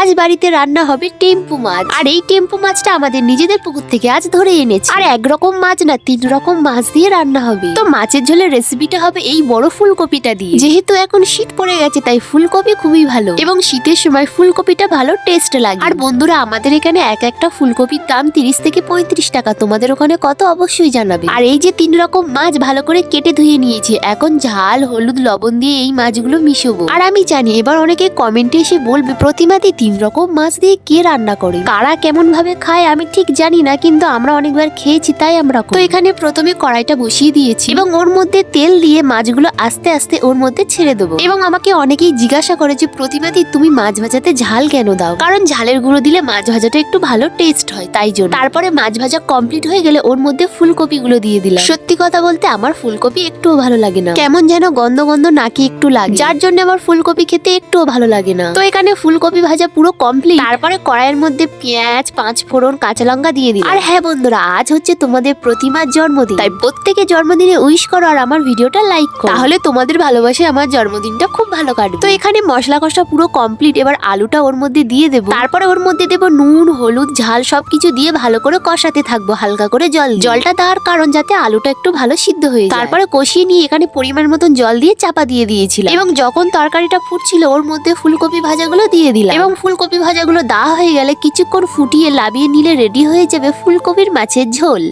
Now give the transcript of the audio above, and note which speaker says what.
Speaker 1: আজ বাড়িতে রান্না হবে টেম্পু মাছ। আর এই টেম্পু মাছটা আমাদের নিজেদের পুকুর থেকে আজ ধরে এনেছি। আর একরকম মাছ না, তিন রকম মাছ দিয়ে রান্না হবে। তো মাছের ঝোলের রেসিপিটা হবে এই বড় ফুলকপিটা দিয়ে। যেহেতু এখন শীত পড়ে গেছে, তাই ফুলকপি খুবই ভালো। এবং শীতের সময় ফুলকপিটা ভালো টেস্ট লাগে। আর বন্ধুরা, আমাদের এখানে এক একটা ফুলকপির দাম তিরিশ থেকে পঁয়ত্রিশ টাকা। তোমাদের ওখানে কত অবশ্যই জানাবে। আর এই যে তিন রকম মাছ ভালো করে কেটে ধুয়ে নিয়েছি। এখন ঝাল, হলুদ, লবণ দিয়ে এই মাছগুলো মিশবো। আর আমি জানি, এবার অনেকে কমেন্টে এসে বলবে প্রতিমাদি তিন রকম মাছ দিয়ে কে রান্না করে? কারা কেমন ভাবে খায় আমি ঠিক জানি না, কিন্তু আমরা অনেকবার খেয়েছি, তাই আমরা। তো এখানে প্রথমে কড়াইটা বসিয়ে দিয়েছি এবং ওর মধ্যে তেল দিয়ে মাছগুলো আস্তে আস্তে ওর মধ্যে ছেড়ে দেবো। এবং আমাকে অনেকেই জিজ্ঞাসা করে যে প্রতিমাদি তুমি মাছ ভাজাতে ঝাল কেন দাও? কারণ ঝালের গুঁড়ো দিলে মাছ ভাজাটা একটু ভালো টেস্ট হয়, তাই জন্য। তারপরে মাছ ভাজা কমপ্লিট হয়ে গেলে ওর মধ্যে ফুলকপি গুলো দিয়ে দিলাম। সত্যি কথা বলতে আমার ফুলকপি একটুও ভালো লাগে না। কেমন যেন গন্ধ গন্ধ নাকি একটু লাগে। যার জন্য আমার ফুলকপি খেতে একটুও ভালো লাগে না। তো এখানে ফুলকপি ভাজা পুরো কমপ্লিট তারপরে কড়াইয়ের মধ্যে পেঁয়াজ পাঁচ ফোড়ন কাঁচা লঙ্কা দিয়ে দিই আর হ্যাঁ বন্ধুরা আজ হচ্ছে তোমাদের প্রতিমার জন্মদিন। তাই প্রত্যেকে জন্মদিনে উইশ করো আর আমার ভিডিওটা লাইক করো। তাহলে তোমাদের ভালোবাসে আমার জন্মদিনটা খুব ভালো কাটবে। তো এখানে মশলা কষা পুরো কমপ্লিট এবার আলুটা ওর মধ্যে দিয়ে দেবো। তারপরে ওর মধ্যে দেবো নুন হলুদ ঝাল সবকিছু দিয়ে ভালো করে কষাতে থাকব হালকা করে জল জলটা দেওয়ার কারণ যাতে আলুটা একটু ভালো সিদ্ধ হয়ে তারপরে কষিয়ে নিয়ে এখানে পরিমাণ মতন জল দিয়ে চাপা দিয়ে দিয়েছিলাম। এবং যখন তরকারিটা ফুটছিল ওর মধ্যে ফুলকপি ভাজাগুলো দিয়ে দিলাম। এবং ফুলকপি ভাজাগুলো দা হয়ে গেলে কিছুক্ষণ ফুটিয়ে লাবিয়ে নিলে রেডি হয়ে যাবে ফুলকপির মাছের ঝোল।